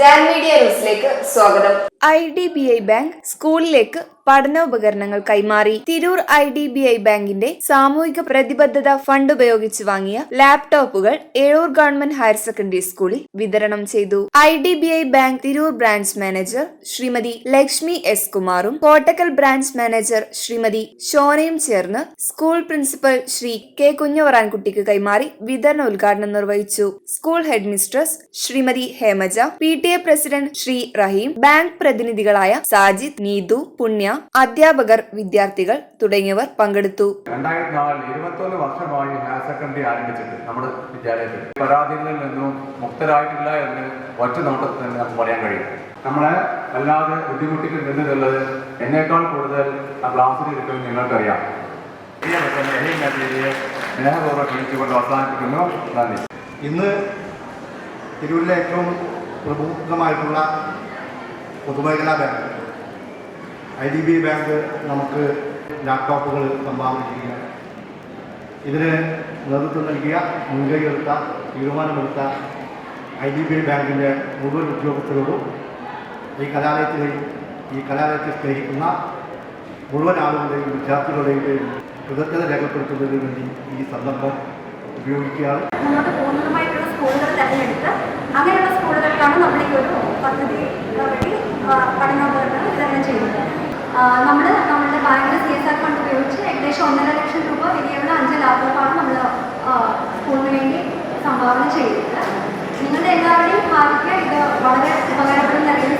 Jan media ന്യൂസിലേക്ക് സ്വാഗതം. I D B I bank സ്കൂളിലേക്ക് പഠനോപകരണങ്ങൾ കൈമാറി. Tirur I D B I ബാങ്കിന്റെ സാമൂഹിക പ്രതിബദ്ധത ഫണ്ട് ഉപയോഗിച്ച് വാങ്ങിയ ലാപ്ടോപ്പുകൾ ഏഴൂർ ഗവൺമെന്റ് ഹയർ സെക്കൻഡറി സ്കൂളിൽ വിതരണം ചെയ്തു. I D B I bank Tirur branch manager Shrimati Lakshmi S കുമാറും കോട്ടക്കൽ ബ്രാഞ്ച് മാനേജർ ശ്രീമതി ഷോനയും ചേർന്ന് സ്കൂൾ പ്രിൻസിപ്പൽ ശ്രീ കെ കുഞ്ഞവറാൻകുട്ടിക്ക് കൈമാറി വിതരണ ഉദ്ഘാടനം നിർവഹിച്ചു. School headmistress Shrimati Hemaja P T A president Shri Rahim bank പ്രതിനിധികളായ Sajid Neethu Punya അധ്യാപകർ വിദ്യാർത്ഥികൾ തുടങ്ങിയവർ പങ്കെടുത്തു. രണ്ടായിരത്തി നാലിൽ ഇരുപത്തൊന്ന് വർഷമായി ഹയർ സെക്കൻഡറി ആരംഭിച്ചിട്ട് നമ്മുടെ വിദ്യാലയത്തിൽ. പരാതികളിൽ നിന്നും മുക്തരായിട്ടില്ല എന്ന് ഒറ്റ നോട്ടത്തിൽ തന്നെ നമുക്ക് പറയാൻ കഴിയും. നമ്മളെ വല്ലാതെ ബുദ്ധിമുട്ടിക്കുന്നുള്ളത് എന്നേക്കാൾ കൂടുതൽ ആ ക്ലാസ്സിൽ ഇരിക്കുന്നത് നിങ്ങൾക്കറിയാം. സ്നേഹപൂർവം ക്ഷണിച്ചുകൊണ്ട് അവസാനിപ്പിക്കുന്നു. നന്ദി. ഇന്ന് തിരൂരിലെ ഏറ്റവും പ്രമുഖമായിട്ടുള്ള പൊതുമേഖലാ bank I D B bank നമുക്ക് ലാപ്ടോപ്പുകൾ സംഭാവന ചെയ്യുക ഇതിന് നേതൃത്വം നൽകിയ മുൻകൈയെടുത്ത തീരുമാനമെടുത്ത ഐ ഡി ബി ബാങ്കിന്റെ മുഴുവൻ ഉദ്യോഗസ്ഥരോടും ഈ കലാലയത്തിലെയും ഈ കലാലയത്തെ സ്നേഹിക്കുന്ന മുഴുവൻ ആളുകളുടെയും വിദ്യാർത്ഥികളുടെയും കൃതജ്ഞത രേഖപ്പെടുത്തുന്നതിന് വേണ്ടി ഈ സന്ദർഭം ഉപയോഗിക്കുകയാണ്. സ്കൂളുകൾ തിരഞ്ഞെടുത്ത് അങ്ങനെയുള്ള സ്കൂളുകൾക്കാണ് നമ്മൾ ഈ ഒരു പദ്ധതി പഠനോപകരണങ്ങൾ വിതരണം ചെയ്യുന്നത്. നമ്മൾ നമ്മുടെ ബാങ്കിലെ സി എസ് ആർ ഫണ്ട് ഉപയോഗിച്ച് ഏകദേശം ഒന്നര ലക്ഷം രൂപ വിലയുള്ള അഞ്ച് ലാപ്ടോപ്പാണ് നമ്മൾ സ്കൂളിന് വേണ്ടി സംഭാവന ചെയ്തത് നിങ്ങളുടെ എല്ലാവരുടെയും ഭാവിക്ക് ഇത് വളരെ ഉപകാരപ്പെടുന്ന അല്ലെങ്കിൽ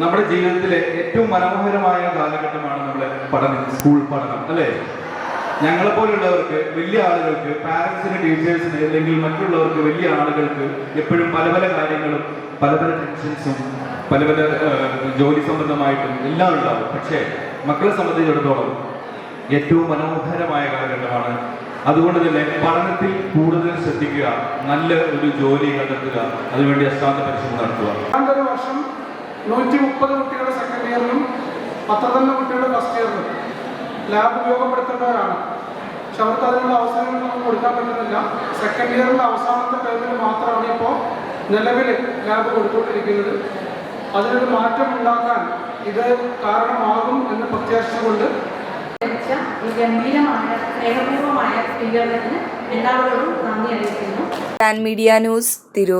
നമ്മുടെ ജീവിതത്തിലെ ഏറ്റവും മനോഹരമായ കാലഘട്ടമാണ് നമ്മുടെ പഠനം സ്കൂൾ പഠനം അല്ലേ? ഞങ്ങളെപ്പോലുള്ളവർക്ക് വലിയ ആളുകൾക്ക് പാരൻസിന് ടീച്ചേഴ്സിന് അല്ലെങ്കിൽ മറ്റുള്ളവർക്ക് വലിയ ആളുകൾക്ക് എപ്പോഴും പല പല കാര്യങ്ങളും പല പല ടെൻഷൻസും പല പല ജോലി സംബന്ധമായിട്ടും എല്ലാം ഉണ്ടാവും. പക്ഷേ മക്കളെ സംബന്ധിച്ചിടത്തോളം ഏറ്റവും മനോഹരമായ കാലഘട്ടമാണ്. അതുകൊണ്ട് തന്നെ പഠനത്തിൽ കൂടുതൽ ശ്രദ്ധിക്കുക നല്ല ഒരു ജോലി കണ്ടെത്തുക അതിനുവേണ്ടി അശ്രാന്ത പരിശ്രമം നടത്തുക. നൂറ്റി മുപ്പത് കുട്ടികളുടെ സെക്കൻഡ് ഇയറിലും പത്തൊമ്പത് കുട്ടികളുടെ ഫസ്റ്റ് ഇയറിലും ലാബ് ഉപയോഗപ്പെടുത്തേണ്ടവരാണ്. പക്ഷെ അവർക്ക് അതിനുള്ള അവസരങ്ങൾ നമുക്ക് കൊടുക്കാൻ പറ്റുന്നില്ല. സെക്കൻഡ് ഇയറിന്റെ അവസാനത്തെ ടൈമിൽ മാത്രമാണ് ഇപ്പോൾ നിലവിൽ ലാബ് കൊടുത്തുകൊണ്ടിരിക്കുന്നത്. അതിനൊരു മാറ്റം ഉണ്ടാക്കാൻ ഇത് കാരണമാകും എന്ന് പ്രത്യാശിച്ചുകൊണ്ട് ഈ ഗംഭീരമായ സ്നേഹപൂർവമായ സ്വീകരണത്തിന് എല്ലാവരോടും നന്ദി അറിയിക്കുന്നു. Media news Tirur